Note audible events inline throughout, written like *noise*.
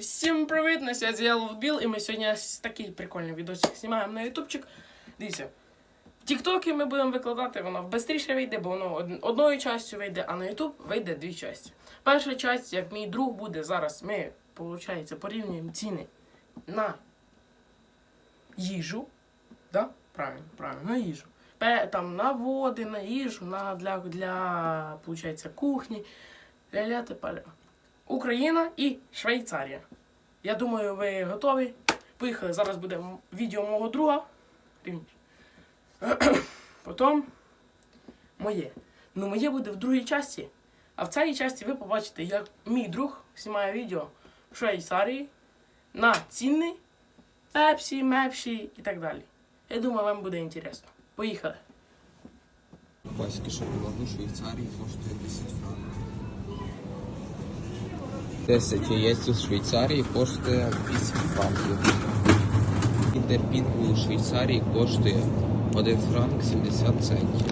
Всім привіт! На связі я Ловбіл, і ми сьогодні такий прикольний відосик знімаємо на ютубчик. Дивіться. Тіктоки ми будемо викладати, воно швидше вийде, бо воно одною частю вийде, а на ютуб вийде дві часті. Перша часть, як мій друг буде зараз, ми, виходить, порівнюємо ціни на їжу. Да? Правильно, правильно, на їжу. Там на води, на їжу, на, для, для получається, кухні. Ля-ля поля. Україна і Швейцарія. Я думаю, ви готові. Поїхали. Зараз буде відео мого друга. *clears throat* Потім моє. Ну, моє буде в другій часті. А в цій часті ви побачите, як мій друг знімає відео в Швейцарії на ціни, пепсі, мепсі і так далі. Я думаю, вам буде інтересно. Поїхали. Паськи шоколаду в Швейцарії коштує 10 франків. 10 яєць у Швейцарії коштує 8 франків. Пінку у Швейцарії коштує 1 франк 70 центів.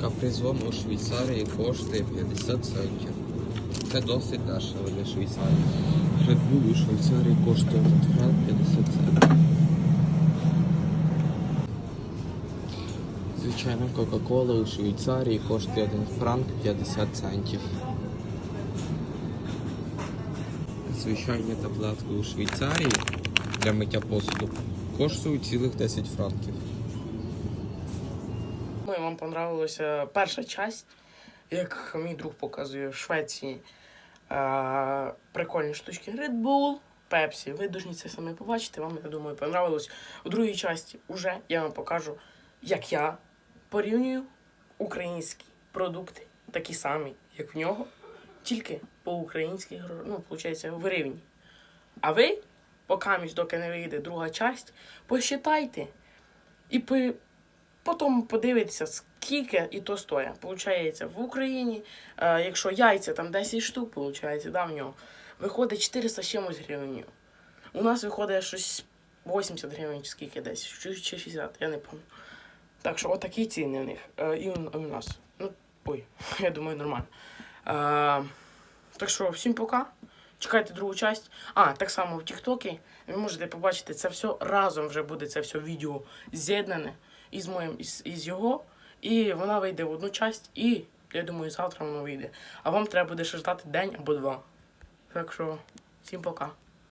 Капризон у Швейцарії коштує 50 центів. Це досить дешево для Швейцарії. Red у Швейцарії коштує 1 франк 50 центів. Звичайно, Кока-Кола у Швейцарії коштує 1 франк 50 центів. Звичайні таблетки у Швейцарії для миття посуду коштують цілих 10 франків. Думаю, вам понравилася перша часть, як мій друг показує в Швеції е, прикольні штучки Red Bull, Pepsi. Ви повинні це саме побачити. Вам, я думаю, понравилось. У другій часті вже я вам покажу, як я порівнюю українські продукти, такі самі, як в нього, тільки по українських, гро- ну, виходить, в гривні. А ви, поки доки не вийде друга часть, посчитайте і по, Потім подивитися, скільки і то стоїть. Получається, в Україні, е, якщо яйця там 10 штук, получається, да, в нього, виходить 400 з чимось гривень. У нас виходить щось 80 гривень, скільки десь, чи 60, я не пам'ятаю. Так що отакі ціни в них. Е, і у, нас. Ну, ой, *laughs* я думаю, нормально. Е, так що, всім пока. Чекайте другу часть. А, так само в Тіктокі ви можете побачити це все разом вже буде це все відео з'єднане із моїм, із, із його. І вона вийде в одну часть, і я думаю, завтра воно вийде. А вам треба буде ще ждати день або два. Так що, всім пока.